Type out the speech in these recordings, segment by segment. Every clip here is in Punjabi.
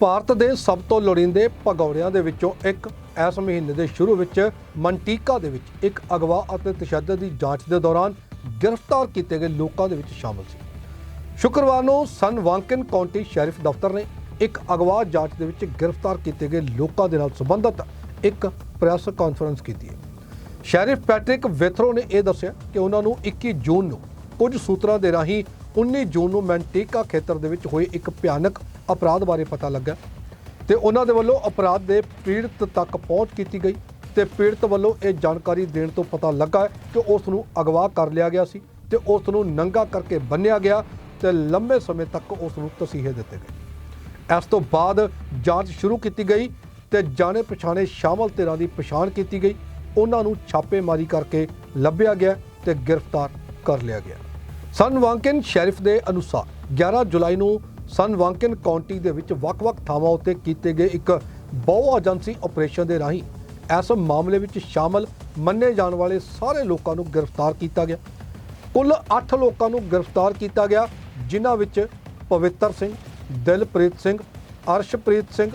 ਭਾਰਤ ਦੇ ਸਭ ਤੋਂ ਲੋੜੀਂਦੇ ਭਗੌੜਿਆਂ ਦੇ ਵਿੱਚੋਂ ਇੱਕ। ਇਸ ਮਹੀਨੇ ਦੇ ਸ਼ੁਰੂ ਵਿੱਚ ਮੰਟੀਕਾ ਦੇ ਵਿੱਚ ਇੱਕ ਅਗਵਾ ਅਤੇ ਤਸ਼ੱਦਦ ਦੀ ਜਾਂਚ ਦੇ ਦੌਰਾਨ ਗ੍ਰਿਫਤਾਰ ਕੀਤੇ ਗਏ ਲੋਕਾਂ ਦੇ ਵਿੱਚ ਸ਼ਾਮਲ ਸੀ। ਸ਼ੁੱਕਰਵਾਰ ਨੂੰ ਸਨ ਵਾਂਕਨ ਕਾਉਂਟੀ ਸ਼ੈਰਿਫ ਦਫ਼ਤਰ ਨੇ ਇੱਕ ਅਗਵਾ ਜਾਂਚ ਦੇ ਵਿੱਚ ਗ੍ਰਿਫਤਾਰ ਕੀਤੇ ਗਏ ਲੋਕਾਂ ਦੇ ਨਾਲ ਸੰਬੰਧਿਤ ਇੱਕ ਪ੍ਰੈਸ ਕਾਨਫਰੰਸ ਕੀਤੀ ਹੈ। ਸ਼ੈਰਿਫ ਪੈਟ੍ਰਿਕ ਵੇਥਰੋ ਨੇ ਇਹ ਦੱਸਿਆ ਕਿ ਉਹਨਾਂ ਨੂੰ 21 ਜੂਨ ਨੂੰ ਕੁਝ ਸੂਤਰਾਂ ਦੇ ਰਾਹੀਂ 19 ਜੂਨ ਨੂੰ ਮੈਂਟੀਕਾ ਖੇਤਰ ਦੇ ਵਿੱਚ ਹੋਏ ਇੱਕ ਭਿਆਨਕ ਅਪਰਾਧ ਬਾਰੇ ਪਤਾ ਲੱਗਾ। ਤੇ ਉਹਨਾਂ ਦੇ ਵੱਲੋਂ ਅਪਰਾਧ ਦੇ ਪੀੜਤ ਤੱਕ ਪਹੁੰਚ ਕੀਤੀ ਗਈ ਤੇ ਪੀੜਤ ਵੱਲੋਂ ਇਹ ਜਾਣਕਾਰੀ ਦੇਣ ਤੋਂ ਪਤਾ ਲੱਗਾ ਕਿ ਉਸ ਨੂੰ ਅਗਵਾ ਕਰ ਲਿਆ ਗਿਆ ਸੀ ਤੇ ਉਸ ਨੂੰ ਨੰਗਾ ਕਰਕੇ ਬੰਨਿਆ ਗਿਆ ਤੇ ਲੰਬੇ ਸਮੇਂ ਤੱਕ ਉਸ ਨੂੰ ਤਸੀਹੇ ਦਿੱਤੇ ਗਏ। ਇਸ ਤੋਂ ਬਾਅਦ ਜਾਂਚ ਸ਼ੁਰੂ ਕੀਤੀ ਗਈ ਤੇ ਜਾਣੇ ਪਛਾਣੇ ਸ਼ਾਮਲ ਧਿਰਾਂ ਦੀ ਪਛਾਣ ਕੀਤੀ ਗਈ। ਉਹਨਾਂ ਨੂੰ ਛਾਪੇਮਾਰੀ ਕਰਕੇ ਲੱਭਿਆ ਗਿਆ ਤੇ ਗ੍ਰਿਫਤਾਰ ਕਰ ਲਿਆ ਗਿਆ। ਸਨ ਵਾਂਕਨ ਸ਼ੈਰਿਫ ਦੇ ਅਨੁਸਾਰ 11 ਜੁਲਾਈ ਨੂੰ ਸਨ ਵਾਂਕਨ ਕਾਉਂਟੀ ਦੇ ਵਿੱਚ ਵੱਖ-ਵੱਖ ਥਾਵਾਂ ਉੱਤੇ ਕੀਤੇ ਗਏ ਇੱਕ ਬਹੁ ਏਜੰਸੀ ਆਪਰੇਸ਼ਨ ਦੇ ਰਾਹੀਂ ਇਸ ਮਾਮਲੇ ਵਿੱਚ ਸ਼ਾਮਲ ਮੰਨੇ ਜਾਣ ਵਾਲੇ ਸਾਰੇ ਲੋਕਾਂ ਨੂੰ ਗ੍ਰਿਫਤਾਰ ਕੀਤਾ ਗਿਆ। ਕੁੱਲ 8 ਲੋਕਾਂ ਨੂੰ ਗ੍ਰਿਫਤਾਰ ਕੀਤਾ ਗਿਆ, ਜਿਨ੍ਹਾਂ ਵਿੱਚ ਪਵਿੱਤਰ ਸਿੰਘ, ਦਿਲਪ੍ਰੀਤ ਸਿੰਘ, ਅਰਸ਼ਪ੍ਰੀਤ ਸਿੰਘ,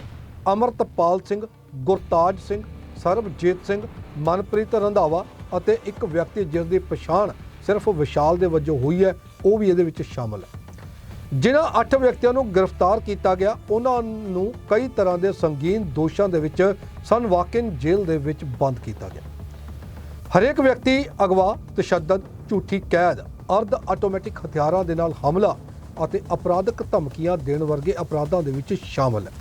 ਅਮਰਤਪਾਲ ਸਿੰਘ, ਗੁਰਤਾਜ ਸਿੰਘ, ਸਰਬਜੀਤ ਸਿੰਘ, ਮਨਪ੍ਰੀਤ ਰੰਧਾਵਾ ਅਤੇ ਇੱਕ ਵਿਅਕਤੀ ਜਿਸ ਦੀ ਪਛਾਣ ਸਿਰਫ ਵਿਸ਼ਾਲ ਦੇ ਵਜੋਂ ਹੋਈ ਹੈ, ਉਹ ਵੀ ਇਹਦੇ ਵਿੱਚ ਸ਼ਾਮਲ ਹੈ। ਜਿਨ੍ਹਾਂ 8 ਵਿਅਕਤੀਆਂ ਨੂੰ ਗ੍ਰਿਫਤਾਰ ਕੀਤਾ ਗਿਆ, ਉਹਨਾਂ ਨੂੰ ਕਈ ਤਰ੍ਹਾਂ ਦੇ ਸੰਗੀਨ ਦੋਸ਼ਾਂ ਦੇ ਵਿੱਚ ਸਨ, ਵਾਕਿਨ ਜੇਲ੍ਹ ਦੇ ਵਿੱਚ ਬੰਦ ਕੀਤਾ ਗਿਆ। ਹਰੇਕ ਵਿਅਕਤੀ ਅਗਵਾ, ਤਸ਼ੱਦਦ, ਝੂਠੀ ਕੈਦ, ਅਰਧ ਆਟੋਮੈਟਿਕ ਹਥਿਆਰਾਂ ਦੇ ਨਾਲ ਹਮਲਾ ਅਤੇ ਅਪਰਾਧਕ ਧਮਕੀਆਂ ਦੇਣ ਵਰਗੇ ਅਪਰਾਧਾਂ ਦੇ ਵਿੱਚ ਸ਼ਾਮਲ ਹੈ।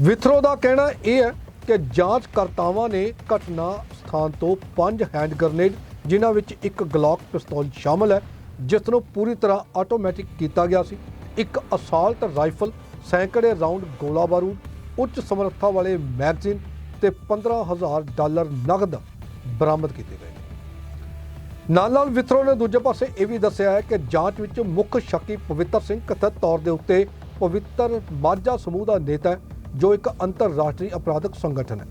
ਵਿਥਰੋ ਦਾ ਕਹਿਣਾ ਇਹ ਹੈ ਕਿ ਜਾਂਚਕਰਤਾਵਾਂ ਨੇ ਘਟਨਾ ਸਥਾਨ ਤੋਂ ਪੰਜ ਹੈਂਡ ਗ੍ਰਨੇਡ, ਜਿਨ੍ਹਾਂ ਵਿੱਚ ਇੱਕ ਗਲੌਕ ਪਿਸਤੌਲ ਸ਼ਾਮਲ ਹੈ ਜਿਸ ਨੂੰ ਪੂਰੀ ਤਰ੍ਹਾਂ ਆਟੋਮੈਟਿਕ ਕੀਤਾ ਗਿਆ ਸੀ। ਇੱਕ ਅਸਾਲਟ ਰਾਈਫਲ ਸੈਂਕੜੇ ਰਾਉਂਡ ਗੋਲਾ ਬਾਰੂਦ, ਉੱਚ ਸਮਰੱਥਾ ਵਾਲੇ ਮੈਗਜ਼ੀਨ ਤੇ 15000 ਡਾਲਰ ਨਗਦ ਬਰਾਮਦ ਕੀਤੇ ਗਏ। ਨੇ ਨਾਲ ਨਾਲ ਵਿਥਰੋ ਨੇ ਦੂਜੇ ਪਾਸੇ ਇਹ ਵੀ ਦੱਸਿਆ ਹੈ ਕਿ ਜਾਂਚ ਵਿੱਚ ਮੁੱਖ ਸ਼ੱਕੀ ਪਵਿੱਤਰ ਸਿੰਘ ਕਥਿਤ ਤੌਰ ਦੇ ਉੱਤੇ ਪਵਿੱਤਰ ਮਾਝਾ ਸਮੂਹ ਦਾ ਨੇਤਾ ਹੈ, ਜੋ ਇੱਕ ਅੰਤਰਰਾਸ਼ਟਰੀ ਅਪਰਾਧਕ ਸੰਗਠਨ ਹੈ।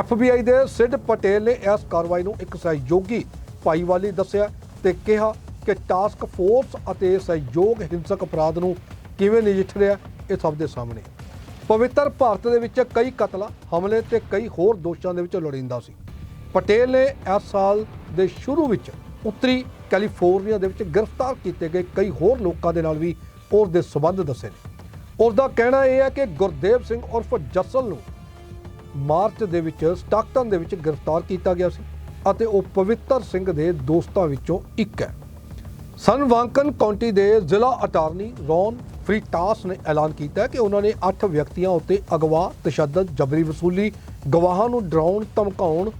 FBI ਦੇ ਸਿੱਧ ਪਟੇਲ ਨੇ ਇਸ ਕਾਰਵਾਈ ਨੂੰ ਇੱਕ ਸਹਿਯੋਗੀ ਭਾਈਵਾਲੀ ਦੱਸਿਆ ਤੇ ਕਿਹਾ ਕਿ ਟਾਸਕ ਫੋਰਸ ਅਤੇ ਸਹਿਯੋਗ ਹਿੰਸਕ ਅਪਰਾਧ ਨੂੰ ਕਿਵੇਂ ਨਜਿੱਠ ਰਿਹਾ ਇਹ ਸਭ ਦੇ ਸਾਹਮਣੇ। ਪਵਿੱਤਰ ਭਾਰਤ ਦੇ ਵਿੱਚ ਕਈ ਕਤਲਾਂ, ਹਮਲੇ ਤੇ ਕਈ ਹੋਰ ਦੋਸ਼ਾਂ ਦੇ ਵਿੱਚ ਲੋੜੀਂਦਾ ਸੀ। ਪਟੇਲ ਨੇ ਇਸ ਸਾਲ ਦੇ ਸ਼ੁਰੂ ਵਿੱਚ ਉੱਤਰੀ ਕੈਲੀਫੋਰਨੀਆ ਦੇ ਵਿੱਚ ਗ੍ਰਿਫਤਾਰ ਕੀਤੇ ਗਏ ਕਈ ਹੋਰ ਲੋਕਾਂ ਦੇ ਨਾਲ ਵੀ ਉਸ ਦੇ ਸਬੰਧ ਦੱਸੇ ਨੇ। ਉਸ ਦਾ ਕਹਿਣਾ ਇਹ ਹੈ ਕਿ ਗੁਰਦੇਵ ਸਿੰਘ ਉਰਫ ਜੱਸਲ ਨੂੰ ਮਾਰਚ ਦੇ ਵਿੱਚ ਸਟਾਕਟਨ ਦੇ ਵਿੱਚ ਗ੍ਰਿਫਤਾਰ ਕੀਤਾ ਗਿਆ ਸੀ ਅਤੇ ਉਹ ਪਵਿੱਤਰ ਸਿੰਘ ਦੇ ਦੋਸਤਾਂ ਵਿੱਚੋਂ ਇੱਕ ਹੈ। ਸਨ ਵਾਂਕਨ ਕਾਉਂਟੀ ਦੇ ਜ਼ਿਲ੍ਹਾ ਅਟਾਰਨੀ ਰੌਨ ਫਰੀਟਾਸ ਨੇ ਐਲਾਨ ਕੀਤਾ ਕਿ ਉਹਨਾਂ ਨੇ 8 ਵਿਅਕਤੀਆਂ ਉੱਤੇ ਅਗਵਾ, ਤਸ਼ੱਦਦ, ਜਬਰੀ ਵਸੂਲੀ, ਗਵਾਹਾਂ ਨੂੰ ਡਰਾਉਣ, ਧਮਕਾਉਣ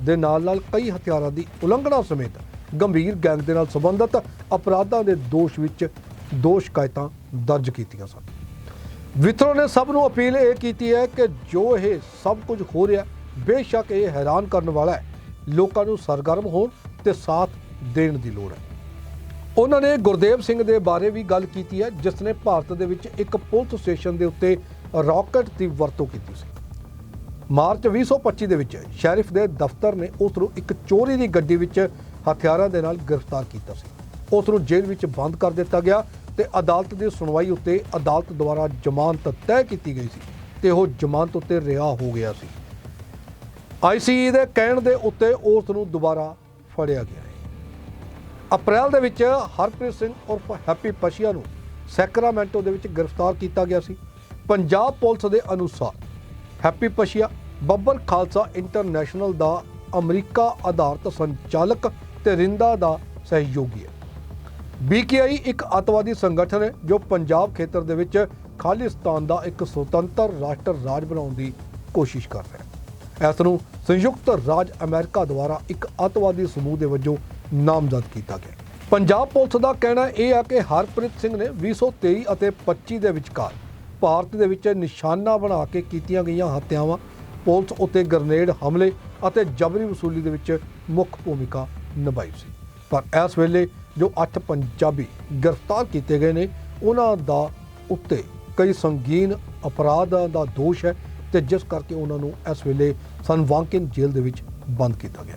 ਦੇ ਨਾਲ-ਨਾਲ ਕਈ ਹਥਿਆਰਾਂ ਦੀ ਉਲੰਘਣਾ ਸਮੇਤ ਗੰਭੀਰ ਗੈਂਗ ਦੇ ਨਾਲ ਸੰਬੰਧਿਤ ਅਪਰਾਧਾਂ ਦੇ ਦੋਸ਼ ਵਿੱਚ ਦੋ ਸ਼ਿਕਾਇਤਾਂ ਦਰਜ ਕੀਤੀਆਂ ਸਨ। ਵਿਥਰੋ ਨੇ ਸਭ ਨੂੰ ਅਪੀਲ ਇਹ ਕੀਤੀ ਹੈ ਕਿ ਜੋ ਇਹ ਸਭ ਕੁਝ ਹੋ ਰਿਹਾ, ਬੇਸ਼ੱਕ ਇਹ ਹੈਰਾਨ ਕਰਨ ਵਾਲਾ ਹੈ। ਲੋਕਾਂ ਨੂੰ ਸਰਗਰਮ ਹੋਣ ਤੇ ਸਾਥ ਦੇਣ ਦੀ ਲੋੜ ਹੈ। ਉਹਨਾਂ ਨੇ ਗੁਰਦੇਵ ਸਿੰਘ ਦੇ ਬਾਰੇ ਵੀ ਗੱਲ ਕੀਤੀ ਹੈ, ਜਿਸ ਨੇ ਭਾਰਤ ਦੇ ਵਿੱਚ ਇੱਕ ਪੁਲਿਸ ਸਟੇਸ਼ਨ ਦੇ ਉੱਤੇ ਰਾਕਟ ਦੀ ਵਰਤੋਂ ਕੀਤੀ ਸੀ। ਮਾਰਚ 2025 ਦੇ ਵਿੱਚ ਸ਼ੈਰਿਫ ਦੇ ਦਫ਼ਤਰ ਨੇ ਉਸ ਨੂੰ ਇੱਕ ਚੋਰੀ ਦੀ ਗੱਡੀ ਵਿੱਚ ਹਥਿਆਰਾਂ ਦੇ ਨਾਲ ਗ੍ਰਿਫਤਾਰ ਕੀਤਾ ਸੀ। ਉਸ ਨੂੰ ਜੇਲ੍ਹ ਵਿੱਚ ਬੰਦ ਕਰ ਦਿੱਤਾ ਗਿਆ ਤੇ ਅਦਾਲਤ ਦੀ ਸੁਣਵਾਈ ਉੱਤੇ ਅਦਾਲਤ ਦੁਆਰਾ ਜ਼ਮਾਨਤ ਤੈਅ ਕੀਤੀ ਗਈ ਸੀ ਤੇ ਉਹ ਜ਼ਮਾਨਤ ਉੱਤੇ ਰਿਹਾ ਹੋ ਗਿਆ ਸੀ। ਆਈਸੀਈ ਦੇ ਕਹਿਣ ਦੇ ਉੱਤੇ ਉਸ ਨੂੰ ਦੁਬਾਰਾ ਫੜਿਆ ਗਿਆ ਅਪ੍ਰੈਲ ਦੇ ਵਿੱਚ ਹਰਪ੍ਰੀਤ ਸਿੰਘ ਉਰਫ ਹੈਪੀ ਪਸ਼ੀਆ ਨੂੰ ਸੈਕਰਾਮੈਂਟੋ ਦੇ ਵਿੱਚ ਗ੍ਰਿਫਤਾਰ ਕੀਤਾ ਗਿਆ ਸੀ। ਪੰਜਾਬ ਪੁਲਿਸ ਦੇ ਅਨੁਸਾਰ ਹੈਪੀ ਪਸ਼ੀਆ ਬੱਬਰ ਖਾਲਸਾ ਇੰਟਰਨੈਸ਼ਨਲ ਦਾ ਅਮਰੀਕਾ ਆਧਾਰਿਤ ਸੰਚਾਲਕ ਤੇ ਰਿੰਦਾ ਦਾ ਸਹਿਯੋਗੀ ਹੈ। ਬੀਕੇਆਈ ਇੱਕ ਅੱਤਵਾਦੀ ਸੰਗਠਨ ਹੈ ਜੋ ਪੰਜਾਬ ਖੇਤਰ ਦੇ ਵਿੱਚ ਖਾਲਿਸਤਾਨ ਦਾ ਇੱਕ ਸੁਤੰਤਰ ਰਾਸ਼ਟਰ ਰਾਜ ਬਣਾਉਣ ਦੀ ਕੋਸ਼ਿਸ਼ ਕਰ ਰਿਹਾ ਹੈ। ਇਸ ਨੂੰ ਸੰਯੁਕਤ ਰਾਜ ਅਮਰੀਕਾ ਦੁਆਰਾ ਇੱਕ ਅੱਤਵਾਦੀ ਸਮੂਹ ਦੇ ਵਜੋਂ ਨਾਮਜ਼ਦ ਕੀਤਾ ਗਿਆ। ਪੰਜਾਬ ਪੁਲਿਸ ਦਾ ਕਹਿਣਾ ਇਹ ਆ ਕਿ ਹਰਪ੍ਰੀਤ ਸਿੰਘ ਨੇ 2023 ਅਤੇ 25 ਦੇ ਵਿਚਕਾਰ ਭਾਰਤ ਦੇ ਵਿੱਚ ਨਿਸ਼ਾਨਾ ਬਣਾ ਕੇ ਕੀਤੀਆਂ ਗਈਆਂ ਹੱਤਿਆਵਾਂ, ਪੁਲਿਸ ਉੱਤੇ ਗ੍ਰਨੇਡ ਹਮਲੇ ਅਤੇ ਜਬਰੀ ਵਸੂਲੀ ਦੇ ਵਿੱਚ ਮੁੱਖ ਭੂਮਿਕਾ ਨਿਭਾਈ ਸੀ। ਪਰ ਇਸ ਵੇਲੇ ਜੋ 8 ਪੰਜਾਬੀ ਗ੍ਰਿਫਤਾਰ ਕੀਤੇ ਗਏ ਨੇ, ਉਹਨਾਂ ਦਾ ਉੱਤੇ ਕਈ ਸੰਗੀਨ ਅਪਰਾਧਾਂ ਦਾ ਦੋਸ਼ ਹੈ ਤੇ ਜਿਸ ਕਰਕੇ ਉਹਨਾਂ ਨੂੰ ਇਸ ਵੇਲੇ ਸਨਵਾਂਕਿਨ ਜੇਲ੍ਹ ਦੇ ਵਿੱਚ ਬੰਦ ਕੀਤਾ ਗਿਆ।